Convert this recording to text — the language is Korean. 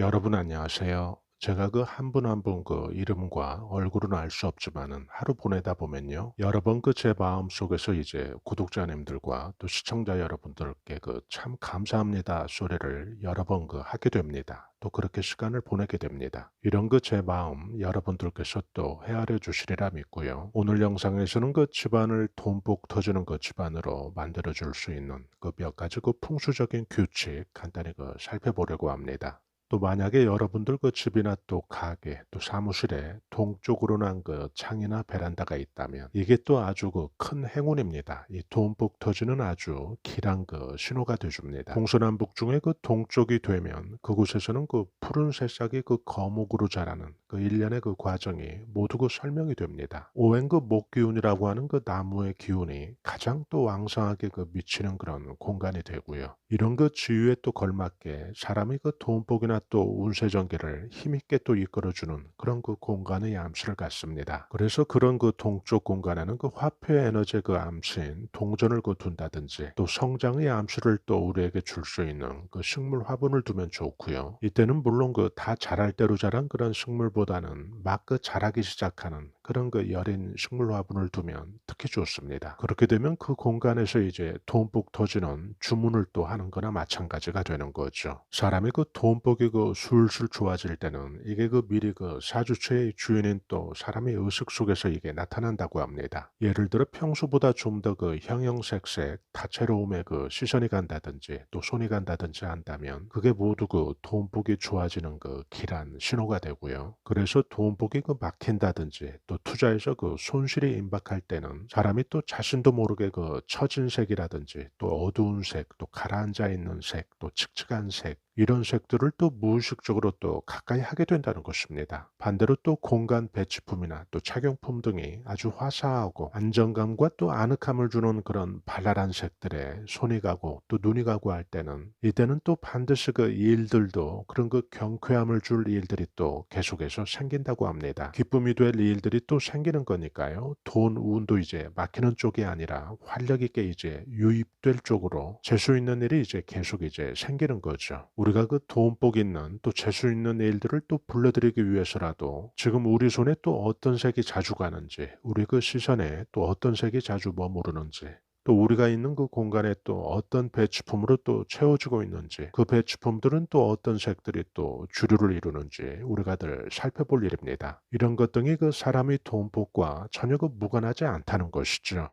여러분 안녕하세요. 제가 그 한 분 한 분 그 이름과 얼굴은 알 수 없지만은 하루 보내다 보면요. 여러 번 그 제 마음 속에서 이제 구독자님들과 또 시청자 여러분들께 그 참 감사합니다 소리를 여러 번 그 하게 됩니다. 또 그렇게 시간을 보내게 됩니다. 이런 그 제 마음 여러분들께서 또 헤아려 주시리라 믿고요. 오늘 영상에서는 그 집안을 돈복 터지는 그 집안으로 만들어 줄 수 있는 그 몇 가지 그 풍수적인 규칙 간단히 그 살펴보려고 합니다. 또 만약에 여러분들 그 집이나 또 가게 또 사무실에 동쪽으로 난 그 창이나 베란다가 있다면 이게 또 아주 그 큰 행운입니다. 이 돈복 터지는 아주 길한 그 신호가 되줍니다. 동서남북 중에 그 동쪽이 되면 그곳에서는 그 푸른 새싹이 그 거목으로 자라는 그 일련의 그 과정이 모두 그 설명이 됩니다. 오행 그 목기운이라고 하는 그 나무의 기운이 가장 또 왕성하게 그 미치는 그런 공간이 되고요. 이런 그 지유에 또 걸맞게 사람이 그 돈복이나 또 운세 전개를 힘있게 또 이끌어주는 그런 그 공간의 암시를 갖습니다. 그래서 그런 그 동쪽 공간에는 그 화폐 에너지의 그 암시인 동전을 그 둔다든지 또 성장의 암시를 또 우리에게 줄 수 있는 그 식물 화분을 두면 좋고요. 이때는 물론 그 다 자랄 대로 자란 그런 식물보다는 막 그 자라기 시작하는 그런 그 여린 식물 화분을 두면 특히 좋습니다. 그렇게 되면 그 공간에서 이제 돈복 터지는 주문을 또 하는 거나 마찬가지가 되는 거죠. 사람이 그 돈복이 그 술술 좋아질 때는 이게 그 미리 그 사주체의 주인인 또 사람의 의식 속에서 이게 나타난다고 합니다. 예를 들어 평소보다 좀 더 그 형형색색 다채로움에 그 시선이 간다든지 또 손이 간다든지 한다면 그게 모두 그 돈복이 좋아지는 그 길한 신호가 되고요. 그래서 돈복이 그 막힌다든지 또 투자에서 그 손실이 임박할 때는 사람이 또 자신도 모르게 그 처진 색이라든지 또 어두운 색, 또 가라앉아 있는 색, 또 칙칙한 색, 이런 색들을 또 무의식적으로 또 가까이 하게 된다는 것입니다. 반대로 또 공간 배치품이나 또 착용품 등이 아주 화사하고 안정감과 또 아늑함을 주는 그런 발랄한 색들에 손이 가고 또 눈이 가고 할 때는 이때는 또 반드시 그 일들도 그런 그 경쾌함을 줄 일들이 또 계속해서 생긴다고 합니다. 기쁨이 될 일들이 또 생기는 거니까요. 돈 운도 이제 막히는 쪽이 아니라 활력 있게 이제 유입될 쪽으로 재수 있는 일이 이제 계속 이제 생기는 거죠. 우리가 그 돈복 있는 또 재수 있는 일들을 또 불러들이기 위해서라도 지금 우리 손에 또 어떤 색이 자주 가는지 우리 그 시선에 또 어떤 색이 자주 머무르는지 또 우리가 있는 그 공간에 또 어떤 배치품으로 또 채워지고 있는지 그 배치품들은 또 어떤 색들이 또 주류를 이루는지 우리가 늘 살펴볼 일입니다. 이런 것 등이 그 사람의 돈복과 전혀 그 무관하지 않다는 것이죠.